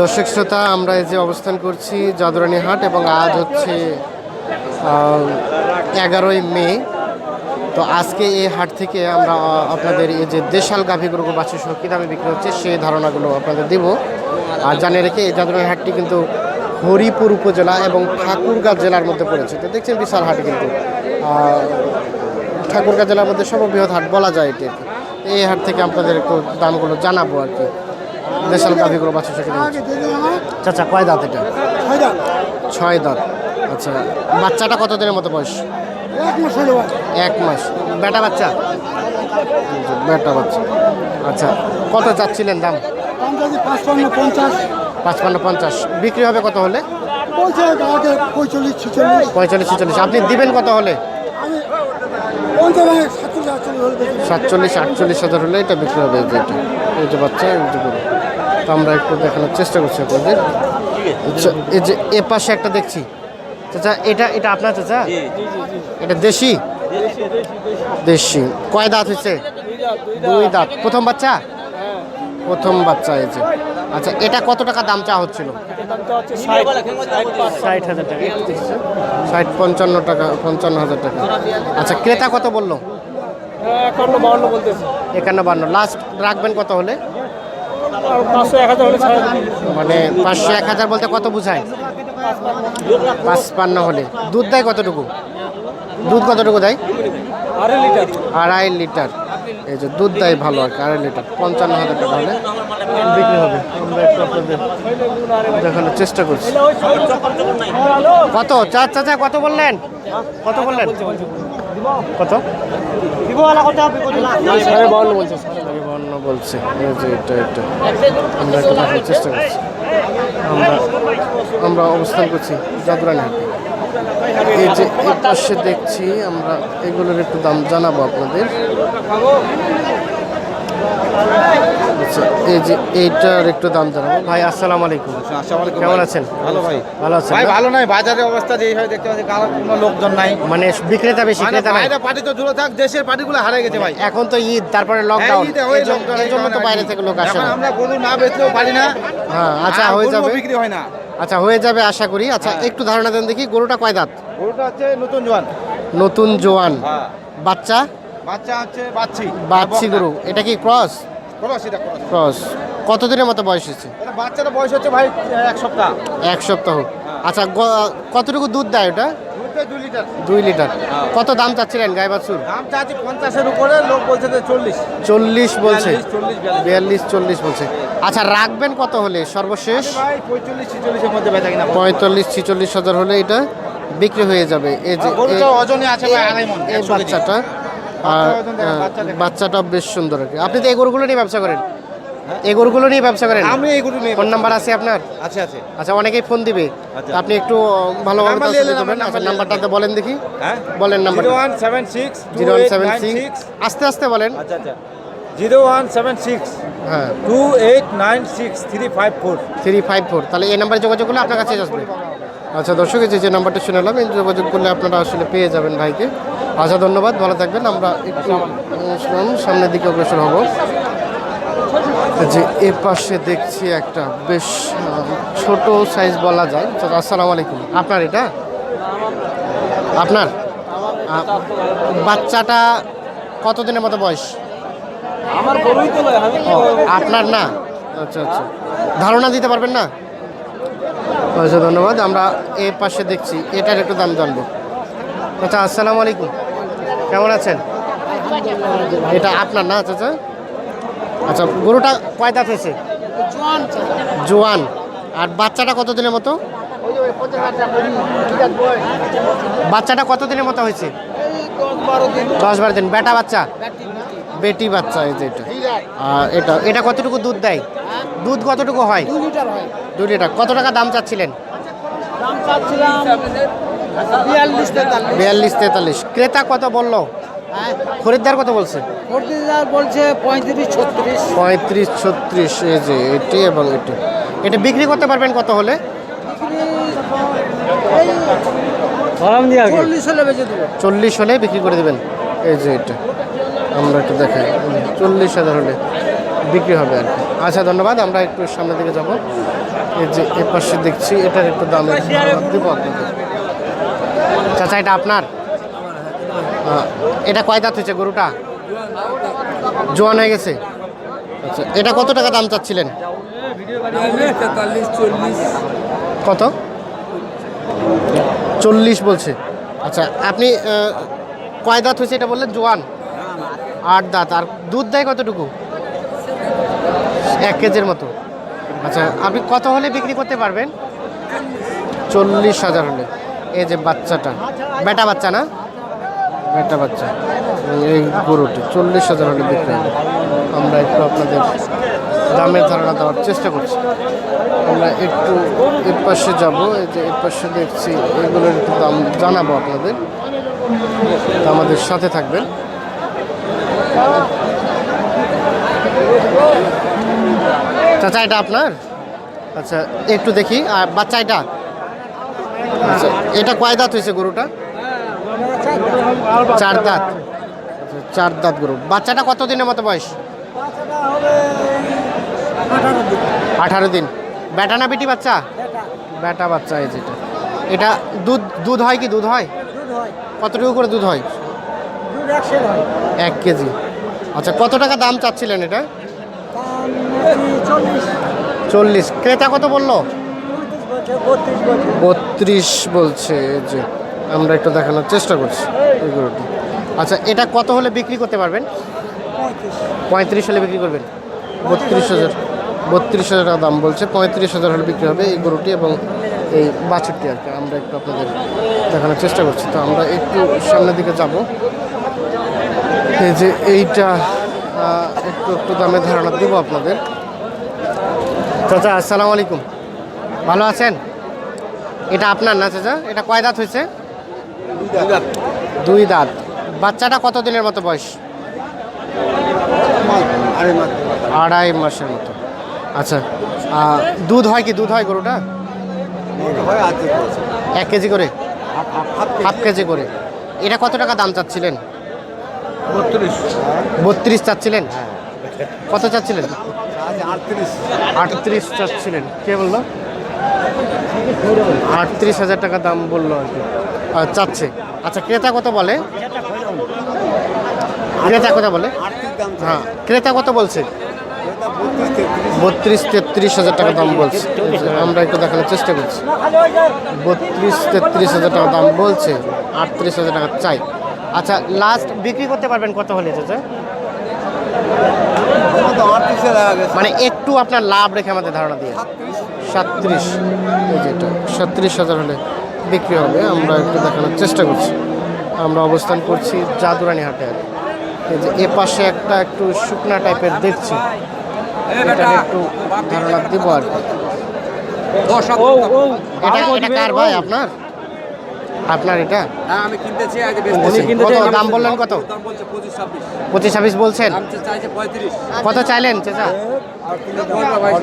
দর্শক শ্রোতা, আমরা এই যে অবস্থান করছি জাদুরানি হাট এবং আজ হচ্ছে এগারোই মে। তো আজকে এই হাট থেকে আমরা আপনাদের এই যে দেশাল গাভী গরু বাছুর সহ কী দামে বিক্রি হচ্ছে সেই ধারণাগুলো আপনাদের দেব। আর জানিয়ে রেখে এই জাদুরানি হাটটি কিন্তু হরিপুর উপজেলা এবং ঠাকুরগাঁ জেলার মধ্যে পড়েছে। তো দেখছেন বিশাল হাট কিন্তু। ঠাকুরগাঁ জেলার মধ্যে সর্ববৃহৎ হাট বলা যায় এটি এই হাট থেকে আপনাদের দামগুলো জানাব আর কি। দেশাল গাভীগুলো বাচ্চা সেখানে চাচা কয় দাঁত এটা? ছয় দাঁত। আচ্ছা বাচ্চাটা কত দিনের মতো বয়স? এক মাস বেটা বাচ্চা? বেটা বাচ্চা। আচ্ছা কত চাচ্ছিলেন দাম? পঞ্চাশ পাঁচপান্ন পঞ্চাশ। বিক্রি হবে কত হলে? পঁয়তাল্লিশ ছেচল্লিশ। আপনি দিবেন কত হলে? সাতচল্লিশ আটচল্লিশ হাজার হলে এটা বিক্রি হবে এটা। এই যে বাচ্চা গরু। আমরা একটু দেখানোর চেষ্টা করছি আপনাদের। আচ্ছা এই যে এ পাশে একটা দেখছি। চাচা এটা এটা আপনার চাচা? এটা দেশি? দেশি। কয় দাঁত হয়েছে? দুই দাঁত। প্রথম বাচ্চা? প্রথম বাচ্চা হয়েছে আচ্ছা এটা কত টাকা দাম চা হচ্ছিল? ষাট হাজার টাকা। ষাট পঞ্চান্ন টাকা পঞ্চান্ন হাজার টাকা। আচ্ছা ক্রেতা কত বলল? একান্ন বাউন্ন বলতেছে। একান্ন বান্ন লাস্ট রাখবেন কত হলে? পাঁচশো এক হাজার হলে মানে পাঁচশো এক হাজার বলতে কত বুঝায়? পাঁচপান্ন হলে। দুধ দেয় কতটুকু? দুধ কতটুকু দেয়? আড়াই লিটার। আড়াই লিটার। এই যে দুধ দেয় ভালো আর কি আড়াই লিটার। পঞ্চান্ন হাজার টাকা হলে বিক্রি হবে। আমরা একটু আপনাদের দেখানোর চেষ্টা করছি। কত? চার চাচা কত বললেন? কত বললেন? কত? বলছে সাড়ে বলছি। যে এটা এটা। আমরা একটু দেখার চেষ্টা করছি। আমরা আমরা অবস্থান করছি জাদুরানি হাটে এই যে এই পাশে দেখছি, আমরা এগুলোর একটু দাম জানাব আপনাদের। আচ্ছা এই যে এইটার একটু দাম জানাব। ভাই আসসালামু আলাইকুম। কেমন আছেন? ভালো ভাই। ভালো আছেন ভাই ভালো নাই বাজারের অবস্থা যেই হয় দেখতে পাচ্ছি কারও কোনো লোকজন নাই। মানে বিক্রেতা বেশি মানে ক্রেতা নাই। পার্টি তো দূরে থাক দেশের পার্টিগুলো হারিয়ে গেছে ভাই। এখন তো ঈদ তারপরে লকডাউন হ্যাঁ, এই জন্য তো বাইরে থেকে লোক আসে আমরা গরু না বেচলেও পারি না হ্যাঁ আচ্ছা হয়ে যাবে। বিক্রি হয় না। আচ্ছা হয়ে যাবে আশা করি। আচ্ছা হ্যাঁ। একটু ধারণা দেন দেখি গরুটা কয় দাঁত? গরুটা নতুন জোয়ান। নতুন জোয়ান। হ্যাঁ। বাচ্চা? বাচ্চা হচ্ছে বাচ্চি। বাচ্চি গরু। এটা কি ক্রস? ক্রস এটা ক্রস। ক্রস। কতদিনের মতো বয়স হয়েছে? বাচ্চাটা বয়স হচ্ছে ভাই এক সপ্তাহ। এক সপ্তাহ। আচ্ছা কতটুকু দুধ দেয় ওটা? দুই লিটার। কত দাম চাচ্ছিলেন গাই বাছুর দাম চাচ্ছি পঞ্চাশের উপরে লোক বলছে চল্লিশ। চল্লিশ বলছে। বিয়াল্লিশ, চল্লিশ বলছে। আচ্ছা রাখবেন কত হলে সর্বশেষ? পঁয়তাল্লিশ ছিচল্লিশ হাজার হলে এটা বিক্রি হয়ে যাবে। এই যে ওজনে আছে আড়াই মন এই বাচ্চাটা আর। বাচ্চাটা বেশ সুন্দর আর কি। আপনি তো এই গরুগুলো নিয়ে ব্যবসা করেন? এই গরুগুলো নিয়ে ব্যবসা করেন? আমি এই গরু নিয়ে ফোন নাম্বার আছে আপনার? আছে আছে। আচ্ছা অনেকেই ফোন দিবে। আচ্ছা। আপনি একটু ভালোভাবে আচ্ছা নাম্বারটা বলেন দেখি। হ্যাঁ? বলেন number. One seven six zero one seven six. আস্তে আস্তে বলেন। আচ্ছা আচ্ছা। জিরো ওয়ান সেভেন সিক্স হ্যাঁ। Two eight nine six three five four. Three five four. তাহলে এই নাম্বারে যোগাযোগ করলে আপনার কাছে আসবে। আচ্ছা দর্শক যে যে নাম্বারটা শুনলাম এই যোগাযোগ করলে আপনারা আসলে পেয়ে যাবেন ভাইকে। আচ্ছা ধন্যবাদ ভালো থাকবেন। আমরা একটু সামনের দিকে অগ্রসর হব। যে এ পাশে দেখছি একটা বেশ ছোট সাইজ বলা যায়। আসসালামু আলাইকুম। আপনার এটা? আপনার? বাচ্চাটা কতদিনের মতো বয়স? আমার আপনার না? আচ্ছা আচ্ছা। ধারণা দিতে পারবেন না? আচ্ছা ধন্যবাদ। আমরা এ পাশে দেখছি, এটার একটু দাম জানব। আচ্ছা আসসালামু আলাইকুম। কেমন আছেন? এটা আপনার না আচ্ছা আচ্ছা গরুটা কয় দাঁত হয়েছে? জোয়ান। আর বাচ্চাটা কত দিনের মতো? বাচ্চাটা কত দিনের মতো হয়েছে? দশ বারো দিন। বেটা বাচ্চা? বেটি বাচ্চা, এই যে এটা। এটা এটা কতটুকু দুধ দেয়? দুধ কতটুকু হয়? দু লিটার হয়। দু লিটার। কত টাকা দাম চাচ্ছিলেন? দাম চাচ্ছিলাম বিয়াল্লিশ তেতাল্লিশ। বিয়াল্লিশ তেতাল্লিশ। ক্রেতা কত বলল? খরিদ্দার কত বলছে? ফোর্টিদার বলছে পঁয়ত্রিশ ছত্রিশ। পঁয়ত্রিশ ছত্রিশ এই যে এটি এবং এটি। এটা বিক্রি করতে পারবেন কত হলে? চল্লিশ হলে চল্লিশ হলে বিক্রি করে দেবেন। এই যে এটা। আমরা একটু দেখাই। চল্লিশ হাজার হলে বিক্রি হবে আর কি। আচ্ছা ধন্যবাদ। আমরা একটু সামনের দিকে যাব। এই যে এ পাশে দেখছি, এটার একটু আপনাদের চাচা, এটা আপনার? এটা কয় দাঁত হয়েছে গরুটা? জোয়ান হয়ে গেছে? আচ্ছা এটা কত টাকা দাম চাচ্ছিলেন? কত? চল্লিশ বলছে। আচ্ছা আপনি কয় দাঁত হয়েছে এটা বললেন? জোয়ান? আট দাঁত। আর দুধ দেয় কতটুকু? এক কেজির মতো। আচ্ছা আপনি কত হলে বিক্রি করতে পারবেন? চল্লিশ হাজার হলে। এই যে বাচ্চাটা। বেটা বাচ্চা না? বেটা বাচ্চা। এই গরুটি, চল্লিশ হাজার হলে বিক্রি হবে। আমরা একটু আপনাদের দামের ধারণা দেওয়ার চেষ্টা করছি। আমরা একটু এর পাশে যাব। এই যে এর পাশে দেখছি, এগুলোর একটু দাম জানাব আপনাদের। আমাদের সাথে থাকবেন। চাচা এটা আপনার? আচ্ছা একটু দেখি। আর বাচ্চা এটা? আচ্ছা এটা কয় দাঁত হয়েছে গরুটা? চার দাঁত। আচ্ছা, চার দাঁত গরু। বাচ্চাটা কত দিনের মতো বয়স? আঠারো দিন। বেটা না বেটি বাচ্চা? বেটা বাচ্চা এই যেটা। এটা দুধ দুধ হয় কি? দুধ হয়? কতটুকু করে দুধ হয়। এক কেজি। আচ্ছা কত টাকা দাম চাচ্ছিলেন এটা? চল্লিশ। ক্রেতা কত বলল? বত্রিশ বলছে যে আমরা একটু দেখানোর চেষ্টা করছি এই আচ্ছা এটা কত হলে বিক্রি করতে পারবেন? পঁয়ত্রিশ হলে বিক্রি করবেন? বত্রিশ হাজার। বত্রিশ হাজার টাকা দাম বলছে, পঁয়ত্রিশ হাজার হলে বিক্রি হবে এই গরুটি এবং এই বাছুরটি আর কি। আমরা একটু আপনাদের দেখানোর চেষ্টা করছি। তো আমরা একটু সামনের দিকে যাব। এই যে এইটা একটু একটু দামে ধারণা দেবো আপনাদের। চাচা আসসালামু আলাইকুম। ভালো আছেন? এটা আপনার না চাচা? এটা কয় দাঁত হয়েছে? দুই দাঁত। বাচ্চাটা কত দিনের মতো বয়স? আড়াই মাসের মতো। আচ্ছা দুধ হয় কি? দুধ হয় গরুটা? এক কেজি করে? হাফ কেজি করে। এটা কত টাকা দাম চাচ্ছিলেন? বত্রিশ। চাচ্ছিলেন? কত চাচ্ছিলেন? আটত্রিশ। চাচ্ছিলেন। কে বলল? আটত্রিশ হাজার টাকা দাম বলল আর কি। চাচ্ছে। আচ্ছা ক্রেতা কত বলে? ক্রেতা কত বলে? হ্যাঁ ক্রেতা কত বলছে? বত্রিশ তেত্রিশ হাজার টাকা দাম বলছে। আমরা একটু দেখানোর চেষ্টা করছি। বত্রিশ তেত্রিশ হাজার টাকা দাম বলছে। আটত্রিশ হাজার টাকা চাই। আচ্ছা লাস্ট বিক্রি করতে পারবেন কত হলে চাচা? মানে একটু আপনার লাভ রেখে আমাদের ধারণা দিয়ে। সাতত্রিশ। এই যেটা সাতত্রিশ হাজার হলে বিক্রি হবে আমরা একটু দেখানোর চেষ্টা করছি। আমরা অবস্থান করছি জাদুরানি হাটে। আর যে এ পাশে একটা একটু শুকনা টাইপের দেখছি। এটা একটু ধারণা দিব আর কি। এটা এটা কার ভাই আপনার? আপনার এটা? হ্যাঁ কত দাম বললেন কত? দাম বলছে পঁচিশ ছাব্বিশ। বলছেন? দাম চাইছে পঁয়ত্রিশ। কত চাইলেন চেচা?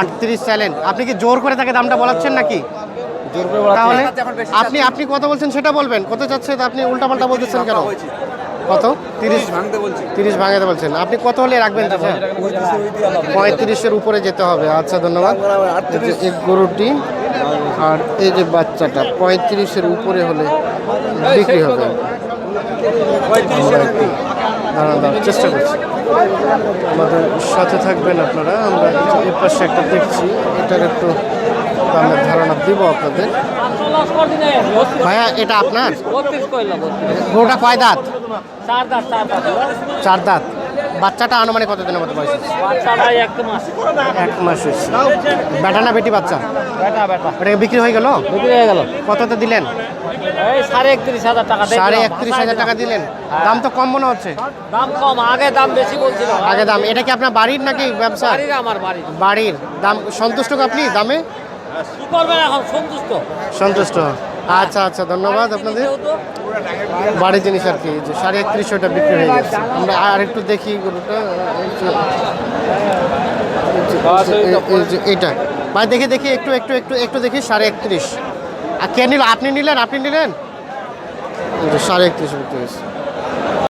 আটত্রিশ চাইলেন। আপনি কি জোর করে তাকে দামটা বলাচ্ছেন নাকি? তাহলে আপনি আপনি কত বলছেন সেটা বলবেন? কত চাচ্ছে আপনি উল্টাপাল্টা বলতেছেন কেন? কত? তিরিশ? ভাঙতে তিরিশ ভাঙাতে বলছেন। আপনি কত হলে রাখবেন পঁয়ত্রিশের উপরে যেতে হবে। আচ্ছা ধন্যবাদ। গরুটি আর এই যে বাচ্চাটা পঁয়ত্রিশের উপরে হলে বিক্রি হবে। আমরা চেষ্টা করছি। আমাদের সাথে থাকবেন আপনারা আমরা এর পাশে একটা দেখছি। এটার একটু দামের ধারণা দিব আপনাদের। ভাইয়া এটা আপনার? গোটা কয় দাঁত চার দাঁত। চার দাঁত। বাচ্চাটা আনুমানিক কত দিনের মতো বয়স? এক মাস। বেটা না বেটি বাচ্চা? ওটা বিক্রি হয়ে গেল? বিক্রি হয়ে গেল। কততে দিলেন? এই সাড়ে একত্রিশ হাজার টাকা। সাড়ে একত্রিশ হাজার টাকা দিলেন? দাম তো কম মনে হচ্ছে। দাম কম আগে দাম বেশি বলছিল। আগে দাম। এটা কি আপনার বাড়ির নাকি ব্যবসা? বাড়ির আমার বাড়ি বাড়ির। দাম সন্তুষ্ট কি আপনি দামে? কি করবেন এখন? সন্তুষ্ট। সন্তুষ্ট। আচ্ছা আচ্ছা ধন্যবাদ আপনাদের। বাড়ি জিনিস আর কি যে সাড়ে একত্রিশশোটা বিক্রি হয়ে গেছে। আমরা আর একটু দেখি গরুটা এইটা ভাই, দেখি দেখি, একটু একটু একটু একটু দেখি, সাড়ে একত্রিশ। আর কে নিল? আপনি নিলেন? আপনি নিলেন? সাড়ে একত্রিশ বিক্রি হয়েছে।